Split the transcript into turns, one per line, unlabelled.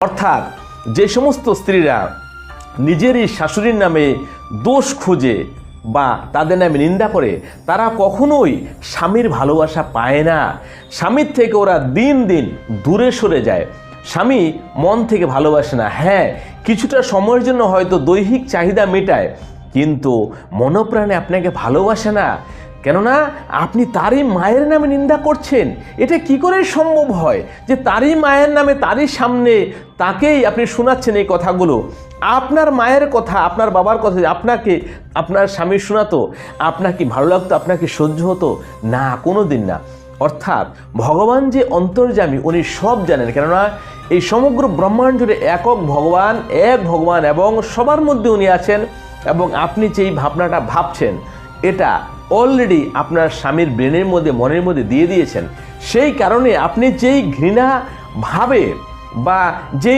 অর্থাৎ যে সমস্ত স্ত্রীরা নিজেরই শাশুড়ির নামে দোষ খুঁজে বা তাদের নামে নিন্দা করে, তারা কখনোই স্বামীর ভালোবাসা পায় না। স্বামীর থেকে ওরা দিন দিন দূরে সরে যায়। স্বামী মন থেকে ভালোবাসে না। হ্যাঁ কিছুটা সময়ের জন্য হয়তো দৈহিক চাহিদা মেটায়, কিন্তু মনপ্রাণে আপনাকে ভালোবাসে না। কেননা আপনি তারই মায়ের নামে নিন্দা করছেন। এটা কি করে সম্ভব হয় যে তারই মায়ের নামে, তারই সামনে তাকেই আপনি শোনাচ্ছেন এই কথাগুলো? আপনার মায়ের কথা, আপনার বাবার কথা, আপনাকে, আপনার স্বামী শোনাতো আপনার কি ভালো লাগতো, আপনাকে সহ্য হতো? না কোনো দিন না। অর্থাৎ ভগবান যে অন্তর্যামী, উনি সব জানেন। কেননা এই সমগ্র ব্রহ্মাণ্ড জুড়ে একক ভগবান, এক ভগবান এবং সবার মধ্যে উনি আছেন এবং আপনি যেই ভাবনাটা ভাবছেন এটা অলরেডি আপনার স্বামীর ব্রেনের মধ্যে, মনের মধ্যে দিয়ে দিয়েছেন। সেই কারণে আপনি যেই ঘৃণা ভাবে বা যেই